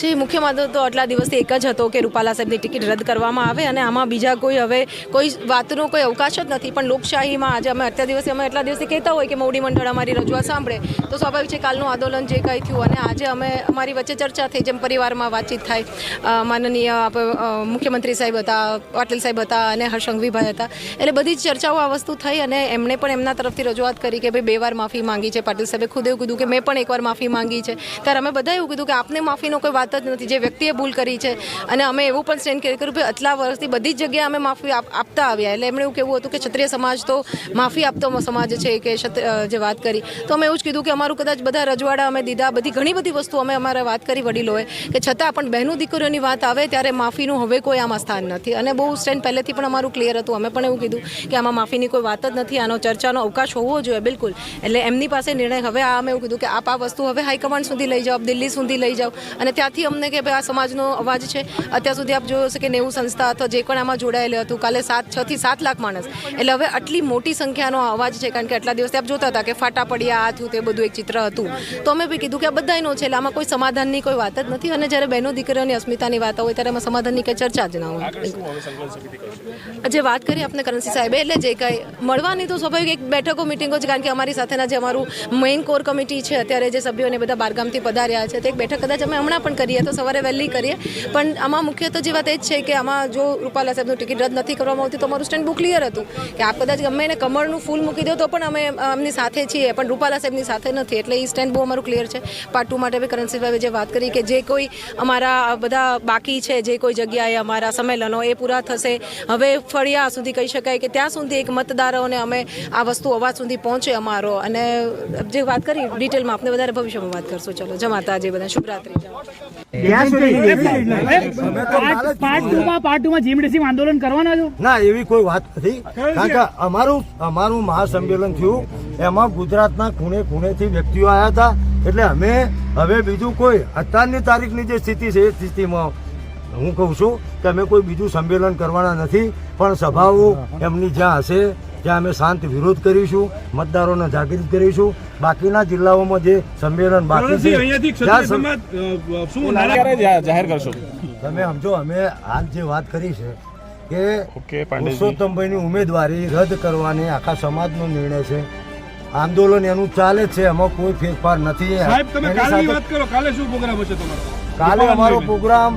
જે, મુખ્ય મુદ્દો તો આટલા દિવસથી એક જ હતો કે રૂપાલા સાહેબની ટિકિટ રદ કરવામાં આવે અને આમાં બીજા કોઈ હવે કોઈ વાતનો કોઈ અવકાશ જ નથી. પણ લોકશાહીમાં આજે અમે અત્યાર દિવસે અમે એટલા દિવસથી કહેતા હોય કે મોવડી મંડળ અમારી રજૂઆત સાંભળે, તો સ્વાભાવિક છે કાલનું આંદોલન જે કંઈ થયું અને આજે અમે અમારી વચ્ચે ચર્ચા થઈ, જેમ પરિવારમાં વાતચીત થાય. માનનીય આપ- મુખ્યમંત્રી સાહેબ હતા, પાટીલ સાહેબ હતા અને હર્ષંઘવીભાઈ હતા. એટલે બધી જ ચર્ચાઓ આ વસ્તુ થઈ અને એમણે પણ એમના તરફથી રજૂઆત કરી કે ભાઈ બે વાર માફી માંગી છે પાટીલ સાહેબે. ખુદ એવું કીધું કે મેં પણ એકવાર માફી માંગી છે. ત્યારે અમે બધા એવું કીધું કે આપને માફીનો કોઈ વાત જ નથી. જે વ્યક્તિએ ભૂલ કરી છે અને અમે એવું પણ સ્ટેન્ડ કર્યું કે આટલા વર્ષથી બધી જ જગ્યાએ અમે માફી આપ- આપતા આવ્યા. એટલે એમણે એવું કેવું હતું કે ક્ષત્રિય સમાજ તો માફી આપતો સમાજ છે કે જે વાત કરી. તો અમે એવું જ કીધું કે અમારું કદાચ બધા રજવાડા, અમે દીધા, બધી ઘણી બધી વસ્તુ અમે અમારે વાત કરી વડીલોએ કે છતાં પણ બહેનો દીકરીઓની વાત આવે ત્યારે માફીનું હવે કોઈ આમાં સ્થાન નથી. અને બહુ સ્ટેન્ડ પહેલેથી પણ અમારું ક્લિયર હતું. અમે પણ એવું કીધું કે આમાં માફીની કોઈ વાત જ નથી. આનો ચર્ચાનો અવકાશ હોવો જોઈએ, બિલકુલ. એટલે એમની પાસે નિર્ણય, હવે આ અમે એવું કીધું કે આપ આ વસ્તુ હવે હાઈકમાન્ડ સુધી લઈ જાઓ દિલ્હી સુધી લઈ જાઓ. અને ત્યાંથી અમને કે ભાઈ આ સમાજનો અવાજ છે. અત્યાર સુધી આપ જોયો હશે કે નેવું સંસ્થા અથવા જે પણ આમાં જોડાયેલું હતું કાલે સાત છ થી સાત લાખ માણસ. એટલે હવે આટલી મોટી સંખ્યાનો અવાજ છે કારણ કે આટલા દિવસથી આપ જોતા હતા કે ફાટા પડ્યા આ થયું તે બધું એક ચિત્ર હતું. તો અમે બી કીધું કે આ બધાયનો છે એટલે આમાં કોઈ સમાધાનની કોઈ વાત જ નથી. અને જ્યારે બહેનો દીકરીઓની અસ્મિતાની વાત હોય ત્યારે એમાં સમાધાનની કંઈ ચર્ચા જ ના હોય. જે વાત કરી આપણે કરણસિંહ સાહેબે એટલે જે કાંઈ મળવાની તો સ્વાભાવિક એક બેઠકો મિટિંગો જ કારણ કે અમારી સાથેના જે અમારું મેઇન કોર કમિટી છે અત્યારે જે સભ્યોને બધા બારગામથી પધાર્યા છે તે એક બેઠક કદાચ અમે હમણાં પણ કરીએ, તો સવારે વહેલી કરીએ. પણ આમાં મુખ્ય તો જે વાત એ જ છે કે આમાં જો રૂપાલા સાહેબનું ટિકિટ રદ નથી કરવામાં આવતી, તો અમારું સ્ટેન્ડ બુક ક્લિયર હતું. કે આપ કદાચ ગમે એને કમળનું ફૂલ મૂકી દો, તો પણ અમે એમની સાથે છીએ, પણ રૂપાલા સાહેબની સાથે નથી, એટલે એ સ્ટેન્ડ બહુ અમારું ક્લિયર છે. પાર્ટ ટુ માટે બી સાહેબે જે વાત કરી કે જે કોઈ અમારા બધા બાકી છે, જે કોઈ જગ્યાએ અમારા સંમેલનો, એ પૂરા થશે. હવે ફળિયા સુધી કહી શકાય કે ત્યાં સુધી એક મતદારોને અમે આ વસ્તુ અવાજ સુધી પહોંચે અમારો. અને જે વાત કરી ડિટેલમાં આપણે વધારે ભવિષ્યમાં વાત કરશું. ચલો, જમાતા જે બધા શુભરાત્રી. આંદોલન કરવાના છો? ના એવી કોઈ વાત નથી. કારણ કે અમારું અમારું મહાસંમેલન થયું. એમાં ગુજરાતના ખૂણે ખૂણેથી વ્યક્તિઓ આવ્યા હતા. એટલે અમે હવે બીજું કોઈ અત્યારની તારીખની જે સ્થિતિ છે એ સ્થિતિમાં હું કહું છું કે અમે કોઈ બીજું સંમેલન કરવાના નથી પણ સભાઓ એમની જ્યાં હશે ત્યાં અમે શાંત વિરોધ કરીશું મતદારોને જાગૃત કરીશું. બાકીના જિલ્લાઓમાં જે સંમેલન બાકી છે જાહેર કરશો. તમે સમજો અમે હાલ જે વાત કરી છે કે ઓકે, પુરુષોત્તમભાઈની ઉમેદવારી રદ કરવાની આખા સમાજનો નિર્ણય છે. આંદોલન એનું ચાલે જ છે એમાં કોઈ ફેરફાર નથી. સાહેબ તમે કાલની વાત કરો કાલે શું પ્રોગ્રામ હશે તમારો? કાલે અમારો પ્રોગ્રામ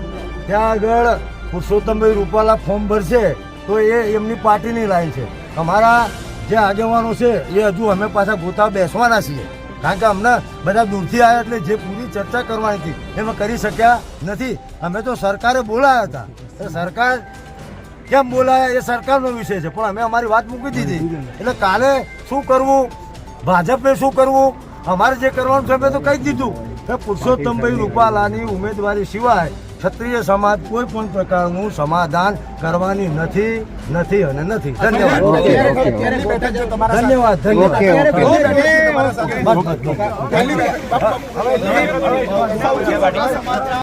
ત્યાં આગળ પુરુષોત્તમભાઈ રૂપાલા ફોર્મ ભરશે, તો એ એમની પાર્ટીની લાઈન છે. અમારા જે આગેવાનો છે, એ હજુ અમે પાછા ગોતા બેસવાના છીએ. કારણ કે અમને બધા દૂરથી આવ્યા એટલે જે પૂરી ચર્ચા કરવાની હતી, એમાં કરી શક્યા નથી. અમે તો સરકારે બોલાયા હતા. સરકાર કેમ બોલાયા, એ સરકારનો વિષય છે. પણ અમે અમારી વાત મૂકી દીધી. એટલે કાલે શું કરવું? ભાજપે શું કરવું? અમારે જે કરવાનું છે, અમે તો કહી દીધું. કે પુરુષોત્તમભાઈ રૂપાલાની ઉમેદવારી સિવાય ક્ષત્રિય સમાજ કોઈ પણ પ્રકારનું સમાધાન કરવાની નથી નથી અને નથી. ધન્યવાદ. ધન્યવાદ ધન્યવાદ.